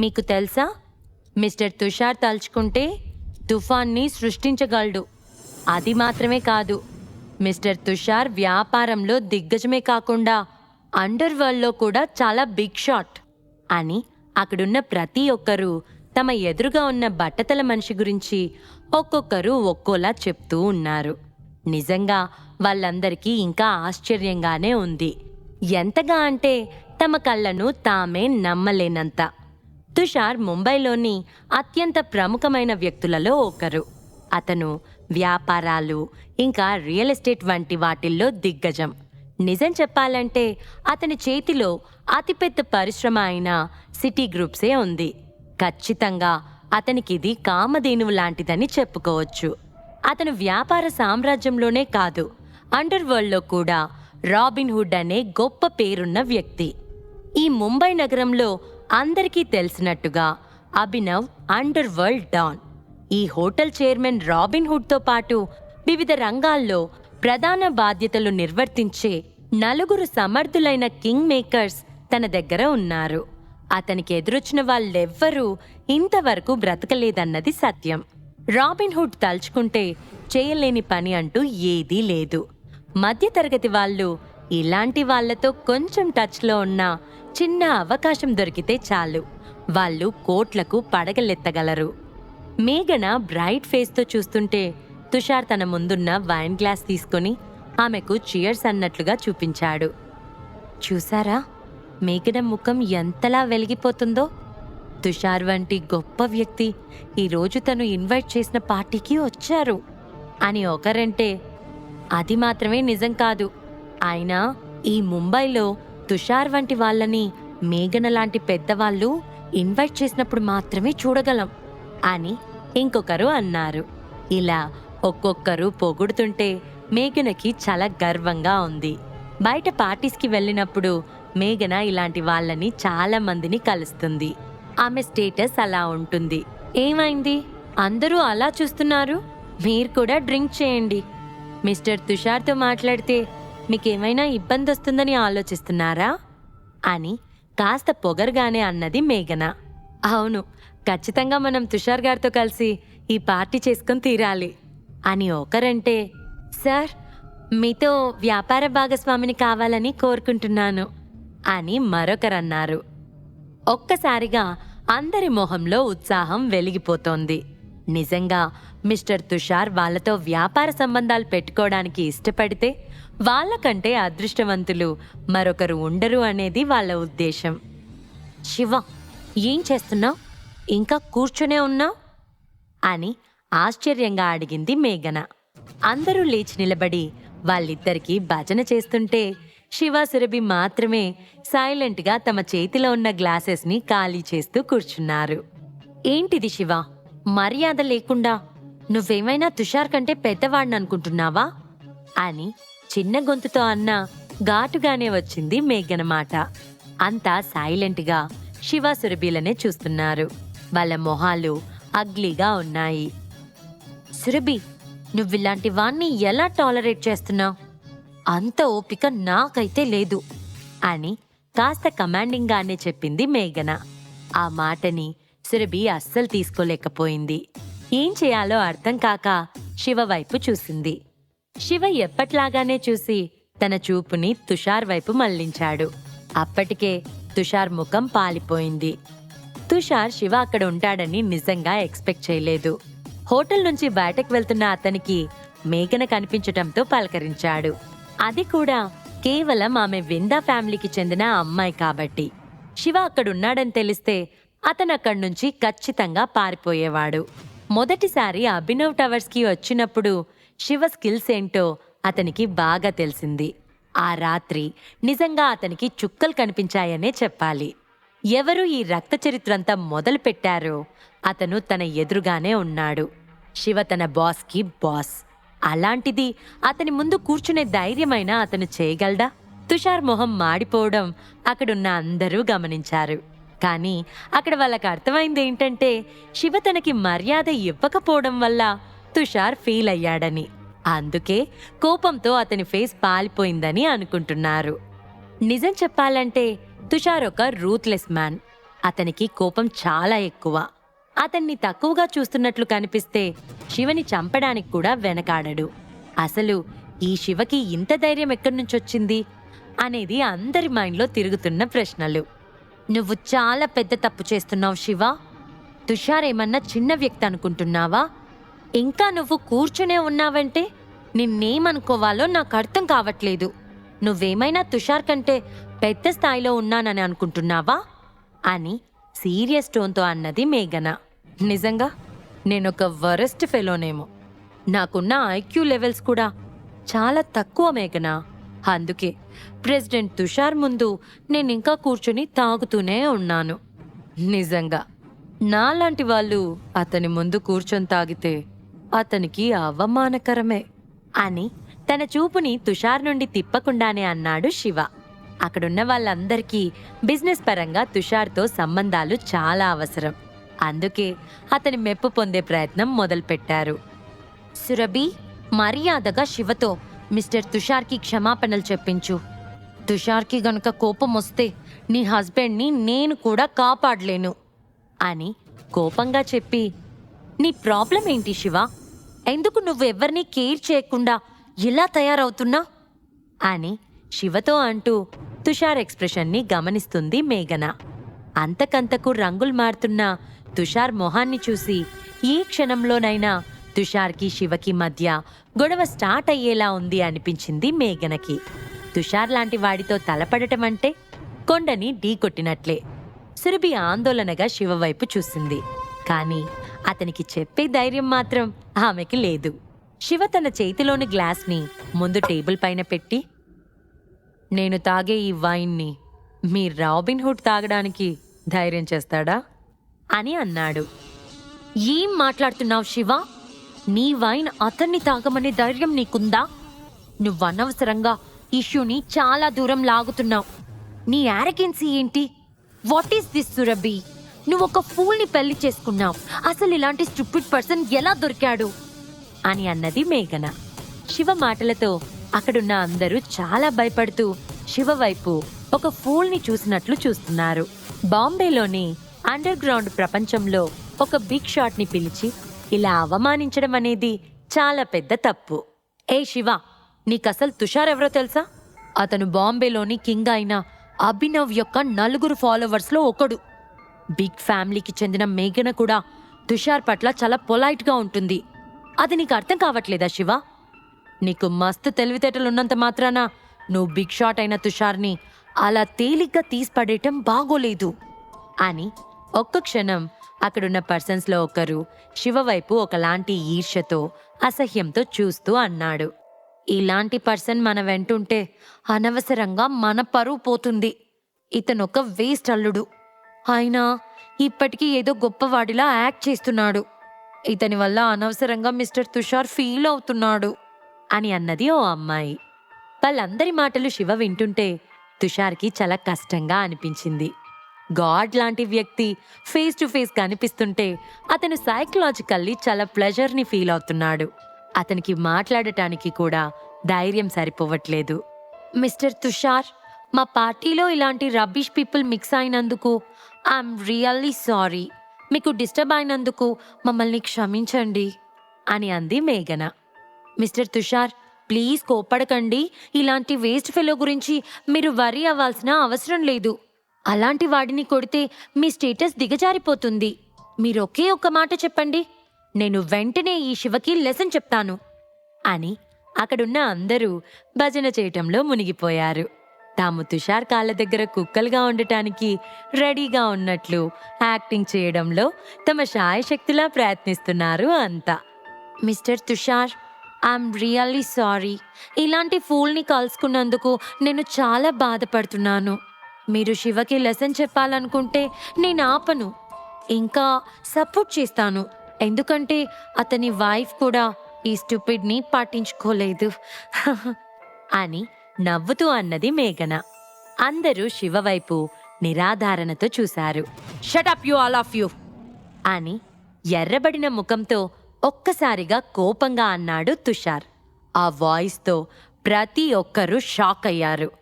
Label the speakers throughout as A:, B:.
A: మీకు తెలుసా? మిస్టర్ తుషార్ తలుచుకుంటే తుఫాన్ని సృష్టించగలడు. అది మాత్రమే కాదు మిస్టర్ తుషార్ వ్యాపారంలో దిగ్గజమే కాకుండా అండర్ వరల్డ్లో కూడా చాలా బిగ్ షాట్ అని అక్కడున్న ప్రతి ఒక్కరూ తమ ఎదురుగా ఉన్న బట్టతల మనిషి గురించి ఒక్కొక్కరు ఒక్కోలా చెప్తూ ఉన్నారు. నిజంగా వాళ్ళందరికీ ఇంకా ఆశ్చర్యంగానే ఉంది. ఎంతగా అంటే తమ కళ్ళను తామే నమ్మలేనంత. తుషార్ ముంబైలోని అత్యంత ప్రముఖమైన వ్యక్తులలో ఒకరు. అతను వ్యాపారాలు ఇంకా రియల్ ఎస్టేట్ వంటి వాటిల్లో దిగ్గజం. నిజం చెప్పాలంటే అతని చేతిలో అతిపెద్ద పరిశ్రమ అయిన సిటీ గ్రూప్సే ఉంది. ఖచ్చితంగా అతనికిది కామధేనువు లాంటిదని చెప్పుకోవచ్చు. అతను వ్యాపార సామ్రాజ్యంలోనే కాదు అండర్ వరల్డ్లో కూడా రాబిన్ హుడ్ అనే గొప్ప పేరున్న వ్యక్తి. ఈ ముంబై నగరంలో అందరికీ తెలిసినట్టుగా అభినవ్ అండర్ వరల్డ్ డాన్. ఈ హోటల్ చైర్మన్ రాబిన్ హుడ్తో పాటు వివిధ రంగాల్లో ప్రధాన బాధ్యతలు నిర్వర్తించే నలుగురు సమర్థులైన కింగ్ మేకర్స్ తన దగ్గర ఉన్నారు. అతనికి ఎదురొచ్చిన వాళ్ళెవ్వరూ ఇంతవరకు బ్రతకలేదన్నది సత్యం. రాబిన్ హుడ్ తలుచుకుంటే చేయలేని పని అంటూ ఏదీ లేదు. మధ్యతరగతి వాళ్ళు ఇలాంటి వాళ్ళతో కొంచెం టచ్లో ఉన్న చిన్న అవకాశం దొరికితే చాలు. వాళ్ళు కోట్లకు పడగలెత్తగలరు. మేఘన బ్రైట్ ఫేస్తో చూస్తుంటే తుషార్ తన ముందున్న వైన్ గ్లాస్ తీసుకొని ఆమెకు చియర్స్ అన్నట్లుగా చూపించాడు. చూసారా? మేఘన ముఖం ఎంతలా వెలిగిపోతుందో? తుషార్ వంటి గొప్ప వ్యక్తి ఈరోజు తను ఇన్వైట్ చేసిన పార్టీకి వచ్చారు. అని ఒకరంటే అది మాత్రమే నిజం కాదు. అయినా ఈ ముంబైలో తుషార్ వంటి వాళ్ళని మేఘన లాంటి పెద్దవాళ్ళు ఇన్వైట్ చేసినప్పుడు మాత్రమే చూడగలం అని ఇంకొకరు అన్నారు. ఇలా ఒక్కొక్కరు పొగుడుతుంటే మేఘనకి చాలా గర్వంగా ఉంది. బయట పార్టీస్కి వెళ్ళినప్పుడు మేఘన ఇలాంటి వాళ్ళని చాలా మందిని కలుస్తుంది. ఆమె స్టేటస్ అలా ఉంటుంది. ఏమైంది? అందరూ అలా చూస్తున్నారు? మీరు కూడా డ్రింక్ చేయండి. మిస్టర్ తుషార్తో మాట్లాడితే మీకేమైనా ఇబ్బంది వస్తుందని ఆలోచిస్తున్నారా? అని కాస్త పొగరుగానే అన్నది మేఘన. అవును ఖచ్చితంగా మనం తుషార్ గారితో కలిసి ఈ పార్టీ చేసుకొని తీరాలి. అని ఒకరంటే సార్ మీతో వ్యాపార భాగస్వామిని కావాలని కోరుకుంటున్నాను అని మరొకరన్నారు. ఒక్కసారిగా అందరి మొహంలో ఉత్సాహం వెలిగిపోతోంది. నిజంగా మిస్టర్ తుషార్ వాళ్ళతో వ్యాపార సంబంధాలు పెట్టుకోవడానికి ఇష్టపడితే వాళ్ళకంటే అదృష్టవంతులు మరొకరు ఉండరు అనేది వాళ్ళ ఉద్దేశం. శివ ఏం చేస్తున్నావు? ఇంకా కూర్చునే ఉన్నావు? అని ఆశ్చర్యంగా అడిగింది మేఘన. అందరూ లేచి నిలబడి వాళ్ళిద్దరికీ భజన చేస్తుంటే శివ సురభి మాత్రమే సైలెంట్గా తమ చేతిలో ఉన్న గ్లాసెస్ని ఖాళీ చేస్తూ కూర్చున్నారు. ఏంటిది శివ? మర్యాద లేకుండా నువ్వేమైనా తుషార్ కంటే పెద్దవాడిని అనుకుంటున్నావా? అని చిన్న గొంతుతో అన్న ఘాటుగానే వచ్చింది మేఘన మాట అంతా సైలెంట్గా శివ సురభిలనే చూస్తున్నారు. వాళ్ళ మొహాలు అగ్లీగా ఉన్నాయి. సురభి నువ్విలాంటి వాణ్ణి ఎలా టాలరేట్ చేస్తున్నావు? అంత ఓపిక నాకైతే లేదు అని కాస్త కమాండింగ్గానే చెప్పింది మేఘన. ఆ మాటని సురభి అస్సలు తీసుకోలేకపోయింది. ఏం చేయాలో అర్థం కాక శివ వైపు చూసింది. శివ ఎప్పట్లాగానే చూసి తన చూపుని తుషార్ వైపు మళ్ళించాడు అప్పటికే తుషార్ ముఖం పాలిపోయింది. తుషార్ శివ అక్కడ ఉంటాడని నిజంగా ఎక్స్పెక్ట్ చేయలేదు. హోటల్ నుంచి బయటకు వెళ్తున్న అతనికి మేఘన కనిపించటంతో పలకరించాడు. అది కూడా కేవలం ఆమె విందా ఫ్యామిలీకి చెందిన అమ్మాయి కాబట్టి. శివ అక్కడున్నాడని తెలిస్తే అతను అక్కడి నుంచి ఖచ్చితంగా పారిపోయేవాడు. మొదటిసారి అభినవ్ టవర్స్కి వచ్చినప్పుడు శివ స్కిల్స్ ఏంటో అతనికి బాగా తెలిసింది. ఆ రాత్రి నిజంగా అతనికి చుక్కలు కనిపించాయనే చెప్పాలి. ఎవరు ఈ రక్త చరిత్రంతా మొదలు పెట్టారో అతను తన ఎదురుగానే ఉన్నాడు. శివ తన బాస్కి బాస్. అలాంటిది అతని ముందు కూర్చునే ధైర్యమైనా అతను చేయగలడా? తుషార్ మొహం మాడిపోవడం అక్కడున్న అందరూ గమనించారు. కానీ అక్కడ వాళ్ళకి అర్థమైంది ఏంటంటే శివ తనకి మర్యాద ఇవ్వకపోవడం వల్ల తుషార్ ఫీల్ అయ్యాడని. అందుకే కోపంతో అతని ఫేస్ పాలిపోయిందని అనుకుంటున్నారు. నిజం చెప్పాలంటే తుషార్ ఒక రూత్లెస్ మ్యాన్. అతనికి కోపం చాలా ఎక్కువ. అతన్ని తక్కువగా చూస్తున్నట్లు కనిపిస్తే శివని చంపడానికి కూడా వెనకాడడు. అసలు ఈ శివకి ఇంత ధైర్యం ఎక్కడి నుంచొచ్చింది? అనేది అందరి మైండ్లో తిరుగుతున్న ప్రశ్నలు. నువ్వు చాలా పెద్ద తప్పు చేస్తున్నావు శివ. తుషార్ ఏమన్నా చిన్న వ్యక్తి అనుకుంటున్నావా? ఇంకా నువ్వు కూర్చునే ఉన్నావంటే నిన్నేమనుకోవాలో నాకు అర్థం కావట్లేదు. నువ్వేమైనా తుషార్ కంటే పెద్ద స్థాయిలో ఉన్నానని అనుకుంటున్నావా? అని సీరియస్ టోన్తో అన్నది మేఘన. నిజంగా? నేనొక వరస్ట్ ఫెలోనేమో. నాకున్న ఐక్యూ లెవెల్స్ కూడా చాలా తక్కువ మేఘన? అందుకే ప్రెసిడెంట్ తుషార్ ముందు నేను ఇంకా కూర్చుని తాగుతూనే ఉన్నాను. నిజంగా నాలాంటి వాళ్ళు అతని ముందు కూర్చొని తాగితే అతనికి అవమానకరమే అని తన చూపుని తుషార్ నుండి తిప్పకుండానే అన్నాడు శివ. అక్కడున్న వాళ్ళందరికీ బిజినెస్ పరంగా తుషార్తో సంబంధాలు చాలా అవసరం. అందుకే అతని మెప్పు పొందే ప్రయత్నం మొదలుపెట్టారు. సురభి మర్యాదగా శివతో మిస్టర్ తుషార్కి క్షమాపణలు చెప్పించు. తుషార్కి గనుక కోపం వస్తే నీ హస్బెండ్ని నేను కూడా కాపాడలేను. అని కోపంగా చెప్పి నీ ప్రాబ్లం ఏంటి శివ? ఎందుకు నువ్వు ఎవరిని కేర్ చేయకుండా ఇలా తయారవుతున్నా? అని శివతో అంటూ తుషార్ ఎక్స్ప్రెషన్ని గమనిస్తుంది మేఘన. అంతకంతకు రంగులు మారుతున్న తుషార్ మొహాన్ని చూసి ఏ క్షణంలోనైనా తుషార్కి శివకి మధ్య గొడవ స్టార్ట్ అయ్యేలా ఉంది అనిపించింది మేఘనకి. తుషార్ లాంటి వాడితో తలపడటం అంటే కొండని ఢీకొట్టినట్లే సురభి ఆందోళనగా శివ వైపు చూసింది. కానీ అతనికి చెప్పే ధైర్యం మాత్రం ఆమెకి లేదు. శివ తన చేతిలోని గ్లాస్ని ముందు టేబుల్ పైన పెట్టి నేను తాగే ఈ వైన్ని మీ రాబిన్ హుడ్ తాగడానికి ధైర్యం చేస్తాడా? అని అన్నాడు. ఏం మాట్లాడుతున్నావు శివ? నీ వైన్ అతన్ని తాగమనే ధైర్యం నీకుందా? నువ్వు అనవసరంగా ఇష్యూని చాలా దూరం లాగుతున్నావు. నీ యారగెన్సీ ఏంటి? What is this Surabhi? నువ్వు ఒక ఫూల్ని పెళ్ళి చేసుకున్నావు. అసలు ఇలాంటి స్టూపిడ్ పర్సన్ ఎలా దొరికాడు? అని అన్నది మేఘన. శివ మాటలతో అక్కడున్న అందరూ చాలా భయపడుతూ శివ వైపు ఒక ఫూల్ని చూసినట్లు చూస్తున్నారు. బాంబేలోని అండర్ గ్రౌండ్ ప్రపంచంలో ఒక బిగ్ షాట్ని పిలిచి ఇలా అవమానించడం అనేది చాలా పెద్ద తప్పు. ఏ శివ నీకసలు తుషార్ ఎవరో తెలుసా? అతను బాంబేలోని కింగ్ అయిన అభినవ్ యొక్క నలుగురు ఫాలోవర్స్లో ఒకడు. బిగ్ ఫ్యామిలీకి చెందిన మేఘన కూడా తుషార్ పట్ల చాలా పొలైట్గా ఉంటుంది. అది నీకు అర్థం కావట్లేదా శివ? నీకు మస్తు తెలివితేటలున్నంత మాత్రాన నువ్వు బిగ్ షాట్ అయిన తుషార్ని అలా తేలిగ్గా తీసిపడేయటం బాగోలేదు. అని ఒక్క క్షణం అక్కడున్న పర్సన్స్లో ఒకరు శివ వైపు ఒకలాంటి ఈర్ష్యతో అసహ్యంతో చూస్తూ అన్నాడు. ఇలాంటి పర్సన్ మన వెంటుంటే అనవసరంగా మన పరువు పోతుంది. ఇతను ఒక వేస్ట్ అల్లుడు. అయినా ఇప్పటికీ ఏదో గొప్పవాడిలా యాక్ట్ చేస్తున్నాడు. ఇతని వల్ల అనవసరంగా మిస్టర్ తుషార్ ఫీల్ అవుతున్నాడు అని అన్నది ఓ అమ్మాయి. వాళ్ళందరి మాటలు శివ వింటుంటే తుషార్కి చాలా కష్టంగా అనిపించింది. గాడ్ లాంటి వ్యక్తి ఫేస్ టు ఫేస్ కనిపిస్తుంటే అతను సైకలాజికల్లీ చాలా ప్లెజర్ని ఫీల్ అవుతున్నాడు. అతనికి మాట్లాడటానికి కూడా ధైర్యం సరిపోవట్లేదు. మిస్టర్ తుషార్ మా పార్టీలో ఇలాంటి రబ్బిష్ పీపుల్ మిక్స్ అయినందుకు ఐఎమ్ రియల్లీ సారీ. మీకు డిస్టర్బ్ అయినందుకు మమ్మల్ని క్షమించండి అని అంది మేఘన. మిస్టర్ తుషార్ ప్లీజ్ కోప్పడకండి. ఇలాంటి వేస్ట్ ఫెలో గురించి మీరు వరీ అవ్వాల్సిన అవసరం లేదు. అలాంటి వాడిని కొడితే మీ స్టేటస్ దిగజారిపోతుంది. మీరు ఒకే ఒక్క మాట చెప్పండి. నేను వెంటనే ఈ శివకి లెసన్ చెప్తాను. అని అక్కడున్న అందరూ భజన చేయటంలో మునిగిపోయారు. తాము తుషార్ కాళ్ళ దగ్గర కుక్కలుగా ఉండటానికి రెడీగా ఉన్నట్లు యాక్టింగ్ చేయడంలో తమ శాయశక్తిలా ప్రయత్నిస్తున్నారు అంతా. Mister Tushar I'm really sorry. ఇలాంటి ఫూల్ని కలుసుకున్నందుకు నేను చాలా బాధపడుతున్నాను. మీరు శివకి లెసన్ చెప్పాలనుకుంటే నేను ఆపను. ఇంకా సపోర్ట్ చేస్తాను. ఎందుకంటే అతని వైఫ్ కూడా ఈ స్టూపిడ్ని పట్టించుకోలేదు అని నవ్వుతూ అన్నది మేఘన. అందరూ శివ వైపు నిరాధారణతో చూశారు. Shut up you all of you అని ఎర్రబడిన ముఖంతో ఒక్కసారిగా కోపంగా అన్నాడు తుషార్. ఆ వాయిస్తో ప్రతి ఒక్కరూ షాక్ అయ్యారు.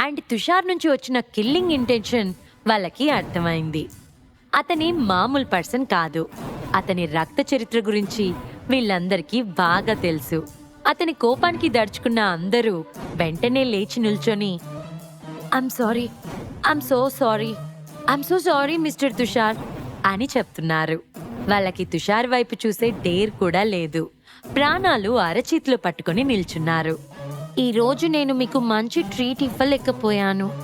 A: అండ్ తుషార్ నుంచి వచ్చిన కిల్లింగ్ ఇంటెన్షన్ వాళ్ళకి అర్థమైంది. అతని మామూలు పర్సన్ కాదు. అతని రక్త చరిత్ర గురించి వీళ్ళందరికీ బాగా తెలుసు. అతని కోపానికి దడుచుకున్న అందరూ వెంటనే లేచి నిల్చొని I'm sorry I'm so sorry I'm so sorry mister Tushar అని చెప్తున్నారు. వాళ్ళకి తుషార్ వైపు చూసే డేర్ కూడా లేదు. ప్రాణాలు అరచేతిలో పట్టుకొని నిల్చున్నారు. ఈరోజు నేను మీకు మంచి ట్రీట్ ఇవ్వలేకపోయాను.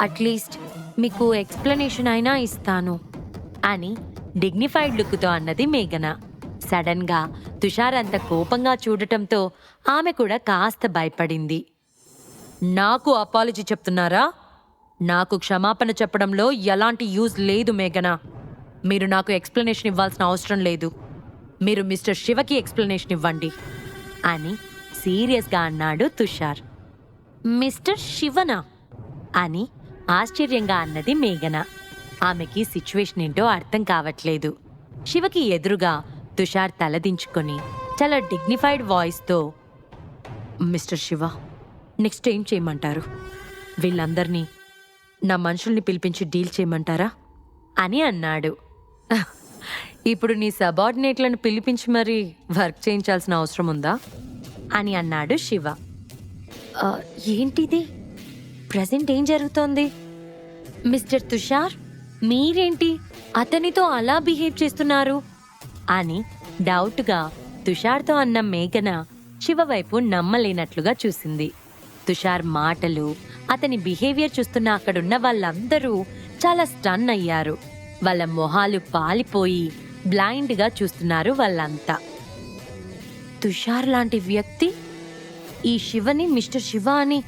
A: అట్లీస్ట్ మీకు ఎక్స్ప్లెనేషన్ అయినా ఇస్తాను. అని డిగ్నిఫైడ్ లుక్తో అన్నది మేఘన. సడన్గా తుషార్ అంత కోపంగా చూడటంతో ఆమె కూడా కాస్త భయపడింది. నాకు అపాలజీ చెప్తున్నారా? నాకు క్షమాపణ చెప్పడంలో ఎలాంటి యూజ్ లేదు మేఘన. మీరు నాకు ఎక్స్ప్లెనేషన్ ఇవ్వాల్సిన అవసరం లేదు. మీరు మిస్టర్ శివకి ఎక్స్ప్లెనేషన్ ఇవ్వండి. అని సీరియస్గా అన్నాడు తుషార్. మిస్టర్ శివనా అని ఆశ్చర్యంగా అన్నది మేఘన. ఆమెకి సిచ్యువేషన్ ఏంటో అర్థం కావట్లేదు. శివకి ఎదురుగా తుషార్ తలదించుకొని చాలా డిగ్నిఫైడ్ వాయిస్తో మిస్టర్ శివ నెక్స్ట్ ఏం చేయమంటారు? వీళ్ళందరినీ నా మనుషుల్ని పిలిపించి డీల్ చేయమంటారా? అని అన్నాడు. ఇప్పుడు నీ సబార్డినేట్లను పిలిపించి మరీ వర్క్ చేయించాల్సిన అవసరం ఉందా? అని అన్నాడు శివ. ఏంటిది? ప్రజెంట్ ఏం జరుగుతోంది? మిస్టర్ తుషార్ మీరేంటి? అతనితో అలా బిహేవ్ చేస్తున్నారు? అని డౌట్గా తుషార్తో అన్న మేఘన శివ వైపు నమ్మలేనట్లుగా చూసింది. తుషార్ మాటలు అతని బిహేవియర్ చూస్తున్న అక్కడున్న వాళ్ళందరూ చాలా స్టన్ అయ్యారు. వాళ్ళ మొహాలు పాలిపోయి బ్లైండ్గా చూస్తున్నారు వాళ్ళంతా. తుషార్ లాంటి వ్యక్తి? ఈ శివని మిస్టర్ శివ అని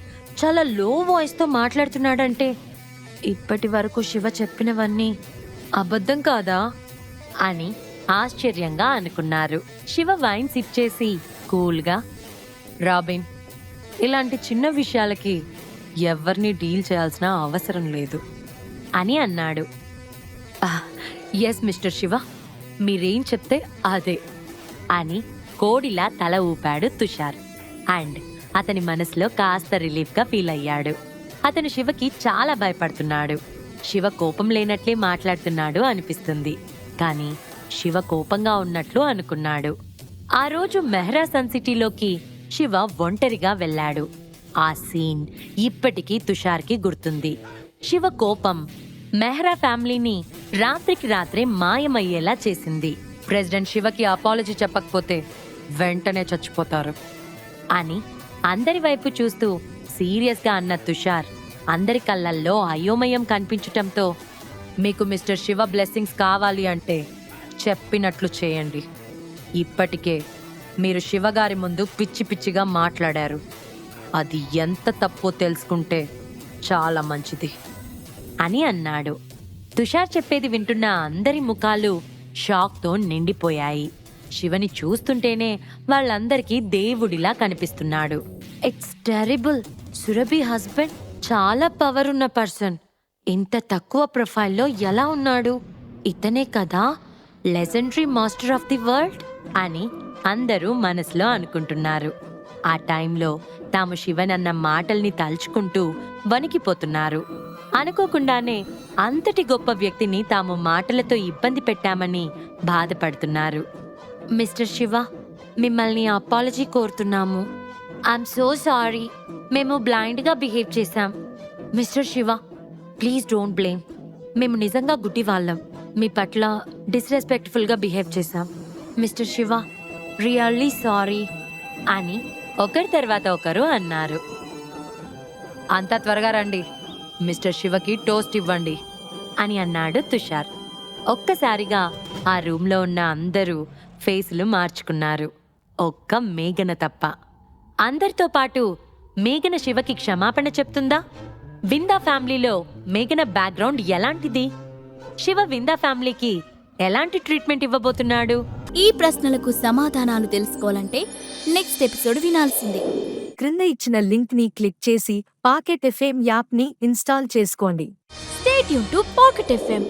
A: చాలా లో వాయిస్తో మాట్లాడుతున్నాడంటే ఇప్పటి వరకు శివ చెప్పినవన్నీ అబద్ధం కాదా? అని ఆశ్చర్యంగా అనుకున్నారు. శివ వైన్ సిప్ చేసి కూల్గా రాబిన్ ఇలాంటి చిన్న విషయాలకి ఎవరిని డీల్ చేయాల్సిన అవసరం లేదు అని అన్నాడు. ఎస్ మిస్టర్ శివ మీరేం చెప్తే అదే అని కోడిలా తల ఊపాడు తుషార్. అండ్ అతని మనసులో కాస్త రిలీఫ్గా ఫీల్ అయ్యాడు. అతను శివకి చాలా భయపడుతున్నాడు. శివ కోపం లేనట్లే మాట్లాడుతున్నాడు అనిపిస్తుంది. కానీ శివ కోపంగా ఉన్నట్లు అనుకున్నాడు. ఆ రోజు మెహ్రా సన్ సిటీలోకి శివ ఒంటరిగా వెళ్ళాడు. ఆ సీన్ ఇప్పటికీ తుషార్కి గుర్తుంది. శివ కోపం మెహ్రా ఫ్యామిలీని రాత్రికి రాత్రే మాయమయ్యేలా చేసింది. ప్రెసిడెంట్ శివకి అపాలజీ చెప్పకపోతే వెంటనే చచ్చిపోతారు. అని అందరి వైపు చూస్తూ సీరియస్గా అన్న తుషార్ అందరి కళ్ళల్లో అయోమయం కనిపించటంతో మీకు మిస్టర్ శివ బ్లెస్సింగ్స్ కావాలి అంటే చెప్పినట్లు చేయండి. ఇప్పటికే మీరు శివగారి ముందు పిచ్చి పిచ్చిగా మాట్లాడారు. అది ఎంత తప్పో తెలుసుకుంటే చాలా మంచిది. అని అన్నాడు. తుషార్ చెప్పేది వింటున్న అందరి ముఖాలు షాక్తో నిండిపోయాయి. శివని చూస్తుంటేనే వాళ్ళందరికీ దేవుడిలా కనిపిస్తున్నాడు. ఇట్స్ టెరిబుల్ సురభి హస్బెండ్ చాలా పవర్ ఉన్న పర్సన్ ఇంత తక్కువ ప్రొఫైల్లో ఎలా ఉన్నాడు? ఇతనే కదా legendary master of the world అని అందరూ మనసులో అనుకుంటున్నారు. ఆ టైంలో తాము శివన్ అన్న మాటల్ని తలుచుకుంటూ వణికిపోతున్నారు. అనుకోకుండానే అంతటి గొప్ప వ్యక్తిని తాము మాటలతో ఇబ్బంది పెట్టామని బాధపడుతున్నారు. మిస్టర్ శివ మిమ్మల్ని అపాలజీ కోరుతున్నాము. ఐఎమ్ సో సారీ మేము బ్లైండ్గా బిహేవ్ చేశాం. Mister Shiva please don't blame మేము నిజంగా గుడ్డి వాళ్ళం. మీ పట్ల డిస్రెస్పెక్ట్ఫుల్గా బిహేవ్ చేశాం. మిస్టర్ శివ రియల్లీ సారీ అని ఒకరి తర్వాత ఒకరు అన్నారు. అంత త్వరగా రండి. మిస్టర్ శివకి టోస్ట్ ఇవ్వండి అని అన్నాడు తుషార్. ఒక్కసారిగా ఆ రూమ్లో ఉన్న అందరూ ఫేసులు మార్చుకున్నారు. ఒక్క మేఘన తప్ప. అందరితో పాటు మేఘన శివకి క్షమాపణ చెప్తుందా? విందా ఫ్యామిలీలో మేఘన బ్యాక్గ్రౌండ్ ఎలాంటిది? శివ విందా ఫ్యామిలీకి ఎలాంటి ట్రీట్మెంట్ ఇవ్వబోతున్నాడు?
B: ఈ ప్రశ్నలకు సమాధానాలు తెలుసుకోవాలంటే నెక్స్ట్ ఎపిసోడ్ వినాల్సిందే.
C: క్రింద ఇచ్చిన లింక్ని క్లిక్ చేసి పాకెట్ ఎఫ్ఎం యాప్ని ఇన్స్టాల్ చేసుకోండి.
B: స్టేట్ యూన్ టు పాకెట్ ఎఫ్ఎం.